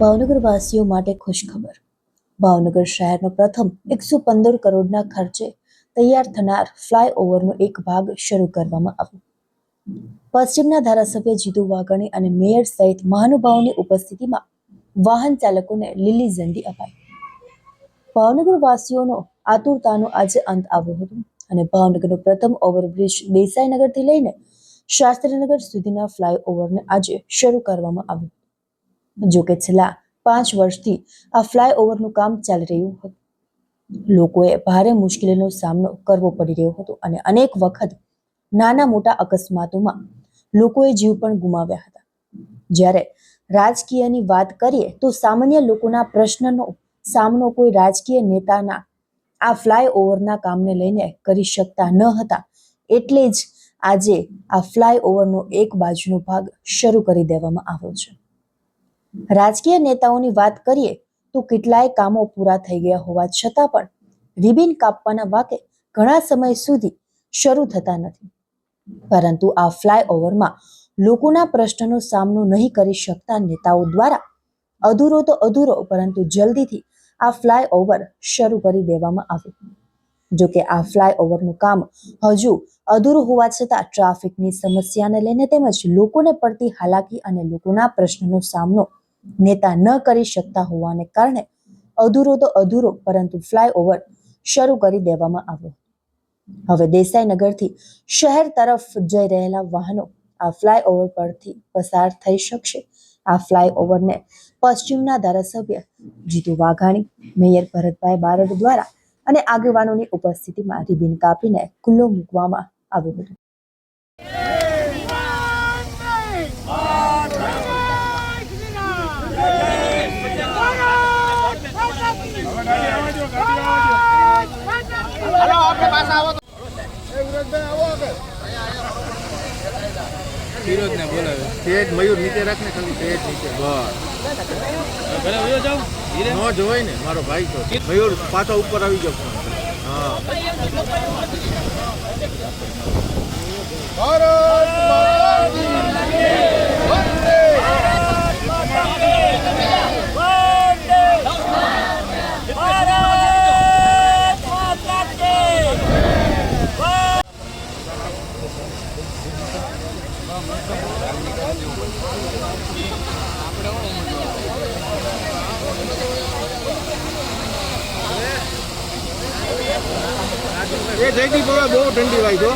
ભાવનગર વાસીઓ માટે ખુશખબર. ભાવનગર શહેરનો પ્રથમ એકસો પંદર કરોડના ખર્ચે તૈયાર થનાર ફ્લાયઓવરનો એક ભાગ શરૂ કરવામાં આવ્યો. પશ્ચિમના ધારાસભ્ય જીતુ વાઘાણી અને મેયર સહિત મહાનુભાવોની ઉપસ્થિતિમાં વાહન ચાલકોને લીલી ઝંડી અપાઈ. ભાવનગર વાસીઓનો આતુરતાનો આજે અંત આવ્યો હતો અને ભાવનગરનો પ્રથમ ઓવરબ્રિજ દેસાઈનગરથી લઈને શાસ્ત્રીનગર સુધીના ફ્લાયઓવરને આજે શરૂ કરવામાં આવ્યું. જો કે છેલ્લા પાંચ વર્ષથી આ ફ્લાયઓવરનું કામ ચાલી રહ્યું હતું. લોકોએ ભારે મુશ્કેલીનો સામનો કરવો પડી રહ્યો હતો અને અનેક વખત નાના મોટા અકસ્માતોમાં લોકોએ જીવ પણ ગુમાવ્યા હતા. જ્યારે રાજકીયની વાત કરીએ તો સામાન્ય લોકોના પ્રશ્નનો સામનો કોઈ રાજકીય નેતાના આ ફ્લાયઓવરના કામને લઈને કરી શકતા ન હતા. એટલે જ આજે આ ફ્લાયઓવરનો એક બાજુનો ભાગ શરૂ કરી દેવામાં આવ્યો છે. રાજકીય નેતાઓની વાત કરીએ તો કેટલાય કામો પૂરા થઈ ગયા હોવા છતાં પણ રિબિન કાપવાના વાકે ઘણા સમય સુધી શરૂ થતા નથી. પરંતુ આ ફ્લાયઓવરમાં લોકોના પ્રશ્નનો સામનો નહીં કરી શકતા નેતાઓ દ્વારા અધૂરો તો અધૂરો પરંતુ જલ્દીથી આ ફ્લાયઓવર શરૂ કરી દેવામાં આવ્યું જોકે આ ફ્લાયઓવરનું કામ હજુ અધૂરું હોવા છતાં ટ્રાફિકની સમસ્યાને લઈને તેમજ લોકોને પડતી હાલાકી અને લોકોના પ્રશ્નનો સામનો નેતા ન કરી શકતા હોવાને કારણે અધૂરો તો અધૂરો પરંતુ ફ્લાયઓવર શરૂ કરી દેવામાં આવ્યો. હવે દેસાઈનગરથી શહેર તરફ જઈ રહેલા વાહનો આ ફ્લાયઓવર પરથી પસાર થઈ શકશે આ ફ્લાયઓવરને પશ્ચિમના ધારાસભ્ય જીતુ વાઘાણી, મેયર ભરતભાઈ બારડ દ્વારા અને આગેવાનોની ઉપસ્થિતિમાં રિબિન કાપીને ખુલ્લો મૂકવામાં આવ્યો હતો. ફિરોજ ને બોલાવે. તેજ મયુર નીચે રાખ ને ખાલી તેજ નીચે. બસ. ઘરે વયો જાઉં ધીરે. નો જોવાય ને મારો ભાઈ તો. મયુર પાછો ઉપર આવી ગયો હા. એ જયદીપ હવે બહુ ઠંડી વાય છો